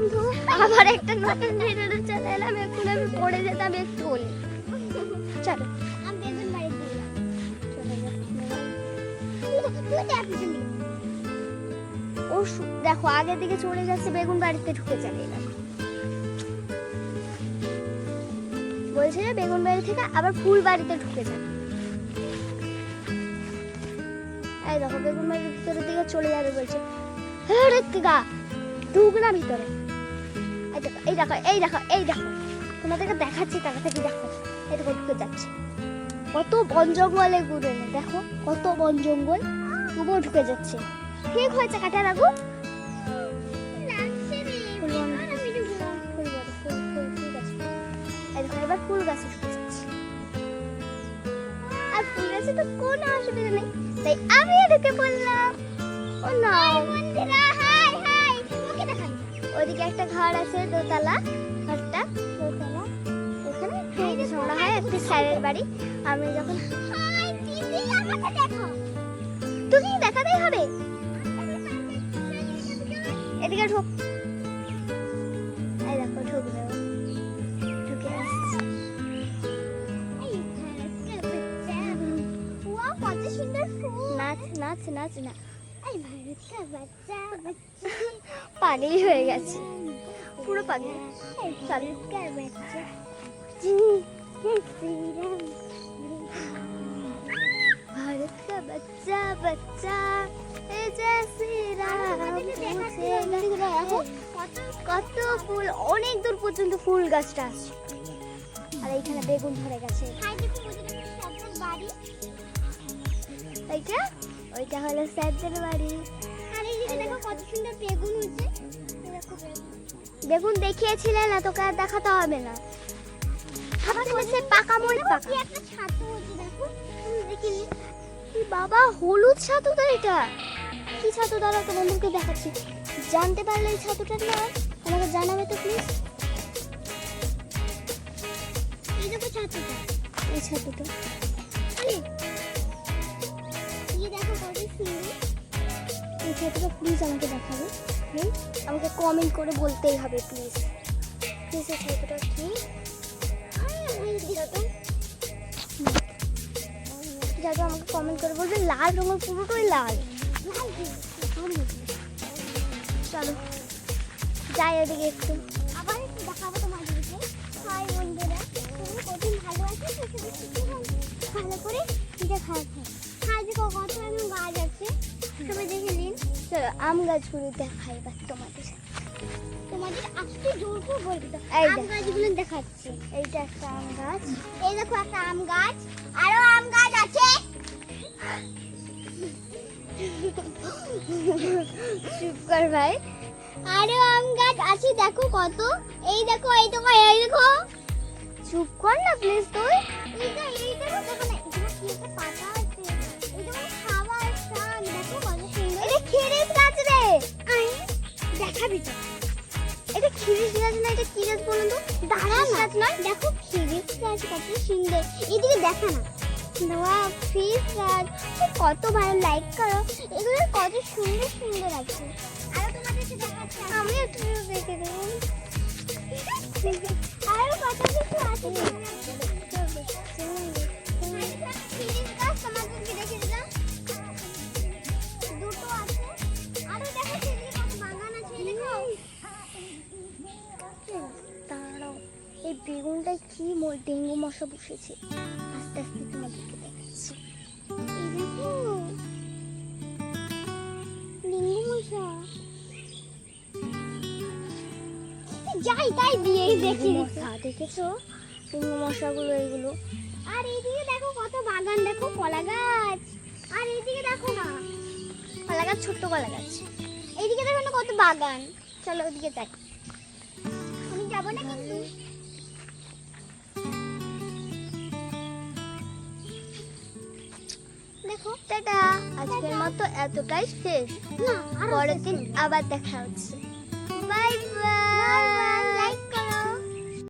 বন্ধু আবার একটা নতুন ভিডিওতে চলে এলাম এখন আমি পড়ে যেতাম একটু চলো। ও দেখো আগের দিকে চলে যাচ্ছে বেগুন বাড়িতে ঢুকে যাবে বলছে যে বেগুন বাড়ি থেকে আবার ফুল বাড়িতে ঢুকে যাবে। এই দেখো বেগুন বাড়ির ভিতরের দিকে চলে যাবে বলছে হ্যাঁ গা ঢুক না ভিতরে। এই দেখো এই দেখো এই দেখো। তোমাদেরকে দেখাচ্ছি তাড়াতাড়ি দেখো। এই দেখো ঢুকে যাচ্ছে। কত বন জঙ্গলে ঘুরে দেখো কত বন জঙ্গল। তবুও ঢুকে যাচ্ছে। ঠিক হয়েছে কাটা রাখো তো কোনো অসুবিধা নেই। তাই আমি ঢুকে পড়লাম। ও না। বন্ধুরা, ওইদিকে একটা ঘর আছে, দোতলা ঘরটা। হয় একটি স্যারের বাড়ি। আমি যখন। তুমি দেখাতেই হবে। এদিকে ঢোক। নাচ নাচ নাচ না এই, ভারতকা বাচ্চা, বাচ্চা। পানি হয়ে গেছে পুরো পানি এই, পানি ভারতকা বাচ্চা। জি, জয় শ্রীরাম। भारत का बच्चा बच्चा ए जय श्री राम দেখো কত ফুল অনেক দূর পর্যন্ত ফুল গাছটা আছে আর এইখানে বেগুন ধরে গেছে হাই, দেখো, ওদের একটা সাদা বাড়ি। এইটা ওইটা হলো স্যারদের বাড়ি। আর এইদিকে দেখো কত সুন্দর বেগুন এই বেগুন। দেখিয়েছিলে না তোকে আর দেখাতে হবে না। আবার বলেছে পাকা মই কি পাকা। একটা ছাতু হয়েছে দেখো। দেখিনি। এই বাবা হলুদ ছাতু তো এটা। কি ছাতু দাঁড়া তো বন্ধুকে দেখাচ্ছি। জানতে পারলে এই ছাতুটার নাম আমাকে জানাবে তো প্লিজ এই দেখো ছাতুটা। এই ছাতুটা। এই দেখো কত সুন্দর। এই প্লিজ আমাকে দেখাবে আমাকে কমেন্ট করে বলতেই হবে প্লিজ প্লিজ এই ছাতুটা কি? যাতে আমাকে কমেন্ট করে বলবে লাল রঙের পুরোটাই লাল। চলো, যাই ওদিকে একটু। আবার একটু দেখাবো তোমাদেরকে। হাই বন্ধুরা, তুমি কঠিন ভালো আছো। ভালো করে সবাই দেখে নিন। চলো আম গাছগুলো দেখাই এবার তোমাদের তোমাদের আসতে জোর করে বলবি তো। আম গাছগুলো দেখাচ্ছি। এইটা একটা আম গাছ। এই দেখো একটা আম গাছ। আরও আম গাছ আছে। চুপ কর ভাই। আরও আম গাছ আছে দেখো কত। এই দেখো এই দেখো এই দেখো। চুপ কর না প্লিজ তুই। এইটা এইটা দেখো না এখানে কি একটা পাতা দেখাবি তো? এটা খিরিস গাছ না এটা কি গাছ বলুন তো? দাঁড়া গাছ নয়? দেখো খিরিস গাছ কত সুন্দর। এদিকে দেখা না। নোয়া ফিস গাছ কত ভালো। লাইক করো। এগুলো কত সুন্দর সুন্দর আছে। আরও তোমাদেরকে দেখাচ্ছি। আমি একটু দেখে দেবো আরও কত কিছু আছে বেগুনটায় কি ডেঙ্গু মশা বসেছে? আস্তে আস্তে তোমাদেরকে দেখাচ্ছি। ডেঙ্গু মশা। যাই তাই দিয়ে দেখি দেখেছ? ডেঙ্গু মশাগুলো এগুলো। আর এইদিকে দেখো কত বাগান দেখো কলা গাছ আর এইদিকে দেখো না কলা গাছ ছোট্ট কলা গাছ এইদিকে দেখো না কত বাগান। চলো ওদিকে যাই। আমি যাব না কিন্তু। দেখো। টাটা। আজকের মতো এতটাই শেষ। না পরের দিন আবার দেখা হচ্ছে। Bye bye.